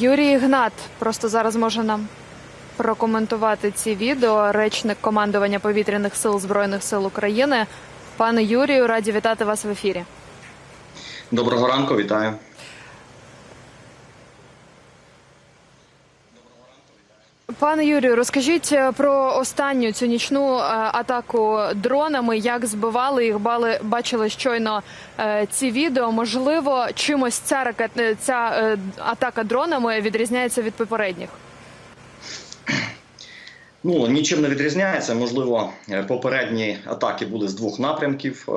Юрій Гнат просто зараз може нам прокоментувати ці відео. Речник командування повітряних сил збройних сил України. Пане Юрію, раді вітати вас в ефірі. Доброго ранку, вітаю. Пане Юрію, розкажіть е, про останню цю нічну е, атаку дронами. Як збивали їх, бали бачили щойно е, ці відео. Можливо, чимось ця ракет, ця атака дронами відрізняється від попередніх. Ну нічим не відрізняється. Можливо, попередні атаки були з двох напрямків.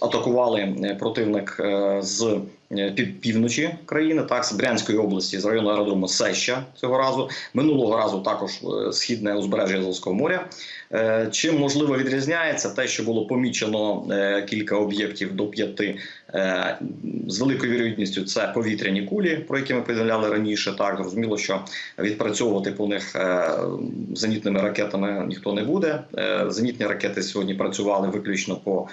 Атакували противник з е, пів- півночі країни, так з Брянської області, з району аеродрому Сеща цього разу. Минулого разу також е, східне узбережжя Азовського моря. Е, Чим можливо відрізняється те, що було помічено кілька об'єктів до п'яти з великою вірогідністю. Це повітряні кулі, про які ми повідомляли раніше. Так зрозуміло, що відпрацьовувати по них зенітними ракетами ніхто не буде. Зенітні ракети сьогодні працювали виключно по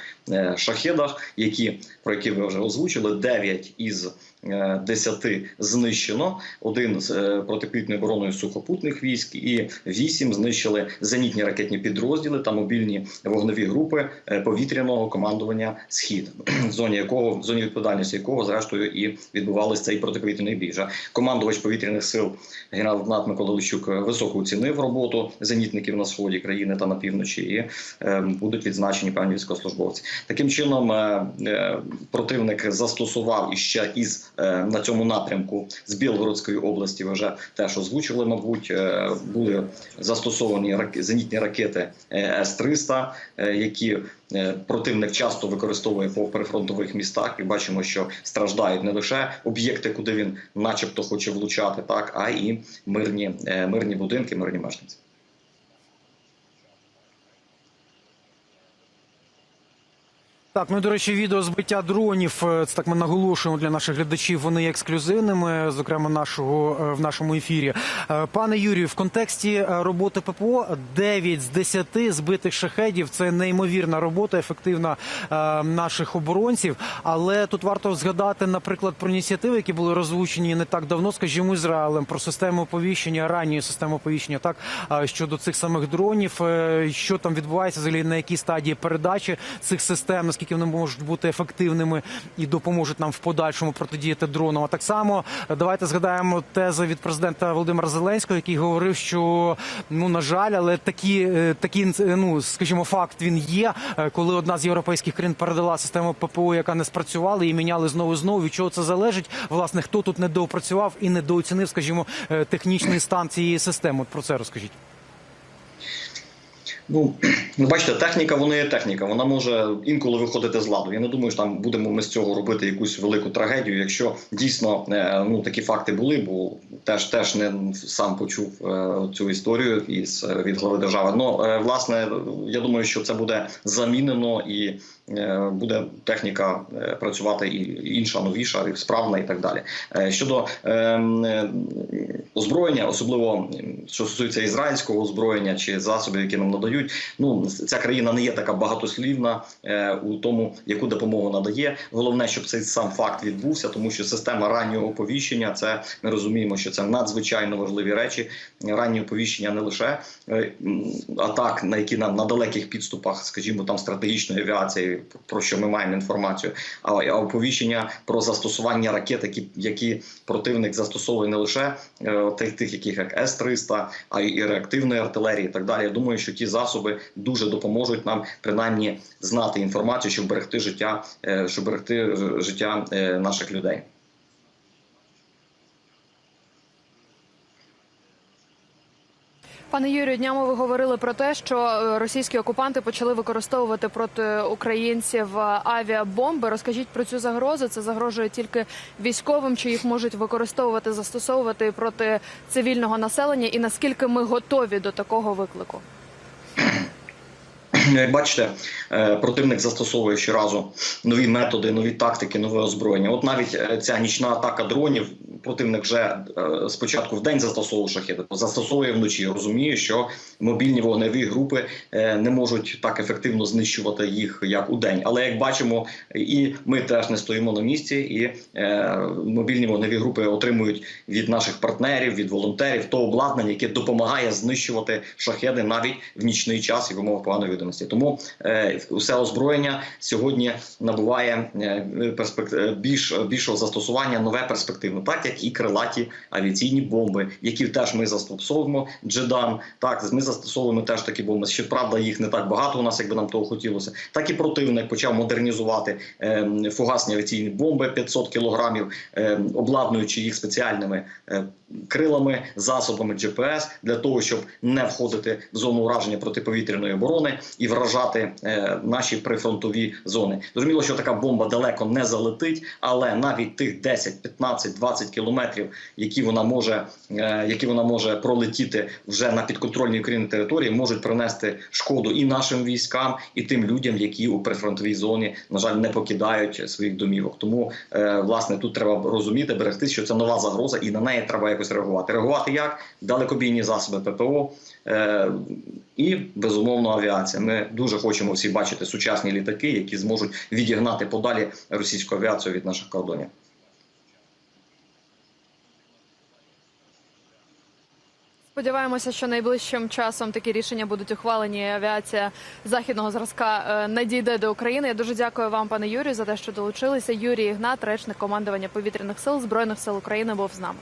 шахедах, які про які ви вже озвучили. 9 із е, 10 знищено. Один з е, протиповітряною обороною сухопутних військ, і 8 знищили зенітні ракетні підрозділи та мобільні вогневі групи е, повітряного командування Схід, в зоні якого в зоні відповідальності якого зрештою і відбувався цей протиповітряний бій. Командувач повітряних сил генерал Гнат Микола Лищук високо оцінив роботу зенітників на сході країни та на півночі, і е, будуть відзначені певні військовослужбовці. Таким чином е, е, противник застосував іще із е, на цьому напрямку з Білгородської області. Вже теж озвучили, мабуть, е, були застосовані зенітні ракети е, С-300, е, які е, противник часто використовує по прифронтових містах, і бачимо, що страждають не лише об'єкти, куди він, начебто, хоче влучати, так а і мирні, е, мирні будинки, мирні мешканці. Так, ну до речі, відео збиття дронів. е, Це так ми наголошуємо для наших глядачів. Вони ексклюзивними, зокрема нашого е, в нашому ефірі. Е, Пане Юрію, в контексті е, роботи ППО 9 з 10 збитих шахедів. Це неймовірна робота, ефективна е, наших оборонців. Але тут варто згадати, наприклад, про ініціативи, які були розвучені не так давно, скажімо, Ізраїлем, про систему оповіщення, ранньої системи оповіщення, так е, щодо цих самих дронів, е, що там відбувається, взагалі на якій стадії передачі цих систем, наскільки вони можуть бути ефективними і допоможуть нам в подальшому протидіяти дронам. А так само давайте згадаємо тезу від президента Володимира Зеленського, який говорив, що ну на жаль, але такі, е, такі е, ну скажімо, факт він є, е, коли одна з європейських країн передала систему ППО, яка не спрацювала, і міняли знову знову. Від чого це залежить? Власне, хто тут недоопрацював і недооцінив, скажімо, технічний стан цієї системи? От про це розкажіть. Ну, бачите, техніка, вона є техніка. Вона може інколи виходити з ладу. Я не думаю, що там будемо ми з цього робити якусь велику трагедію. Якщо дійсно е, ну такі факти були, бо теж теж не сам почув е, цю історію із е, від глави держави. Ну власне, я думаю, що це буде замінено і буде техніка працювати і інша, новіша, і справна і так далі. Щодо е, е, озброєння, особливо що стосується ізраїльського озброєння чи засобів, які нам надають. Ну ця країна не є така багатослівна е, у тому, яку допомогу надає. Головне, щоб цей сам факт відбувся, тому що система раннього оповіщення це ми розуміємо, що це надзвичайно важливі речі. Раннє оповіщення не лише е, атак, на які нам на далеких підступах, скажімо, там стратегічної авіації, про що ми маємо інформацію, а, а оповіщення про застосування ракет, які, які противник застосовує не лише е, тих, тих, яких як С-300, а й реактивної артилерії, і так далі. Я думаю, що ті засоби дуже допоможуть нам принаймні знати інформацію, щоб берегти життя, е, щоб берегти життя е, наших людей. Пане Юрію, днями ви говорили про те, що е, російські окупанти почали використовувати проти українців авіабомби. Розкажіть про цю загрозу. Це загрожує тільки військовим, чи їх можуть використовувати, застосовувати проти цивільного населення, і наскільки ми готові до такого виклику? Як бачите, е, противник застосовує щоразу нові методи, нові тактики, нове озброєння. От навіть е, ця нічна атака дронів. Противник вже е, спочатку в день застосовував шахеди, застосовує вночі. Розуміє, що мобільні вогневі групи е, не можуть так ефективно знищувати їх як у день. Але як бачимо, і ми теж не стоїмо на місці, і е, мобільні вогневі групи отримують від наших партнерів, від волонтерів то обладнання, яке допомагає знищувати шахеди навіть в нічний час і в умовах поганої відомості. Тому усе озброєння сьогодні набуває перспек... е, більш більшого застосування нове перспективно, так як і крилаті авіаційні бомби, які теж ми застосовуємо. Джедан, так ми застосовуємо теж такі бомби. Щоправда, їх не так багато у нас, якби нам того хотілося. Так і противник почав модернізувати е, фугасні авіаційні бомби 500 кілограмів, е, обладнуючи їх спеціальними е, крилами, засобами GPS для того, щоб не входити в зону ураження протиповітряної оборони і вражати е, наші прифронтові зони. Зрозуміло, що така бомба далеко не залетить, але навіть тих 10, 15, 20 кілометрів, які вона може, е, які вона може пролетіти вже на підконтрольній Україні території, можуть принести шкоду і нашим військам, і тим людям, які у прифронтовій зоні на жаль не покидають своїх домівок. Тому е, власне тут треба розуміти, берегти, що це нова загроза, і на неї треба якось реагувати. Реагувати як далекобійні засоби ППО. Е, і безумовно авіація. Ми дуже хочемо всі бачити сучасні літаки, які зможуть відігнати подалі російську авіацію від наших кордонів. Сподіваємося, що найближчим часом такі рішення будуть ухвалені. Авіація західного зразка е, надійде до України. Я дуже дякую вам, пане Юрію, за те, що долучилися. Юрій Ігнат, речник командування повітряних сил збройних сил України, був з нами.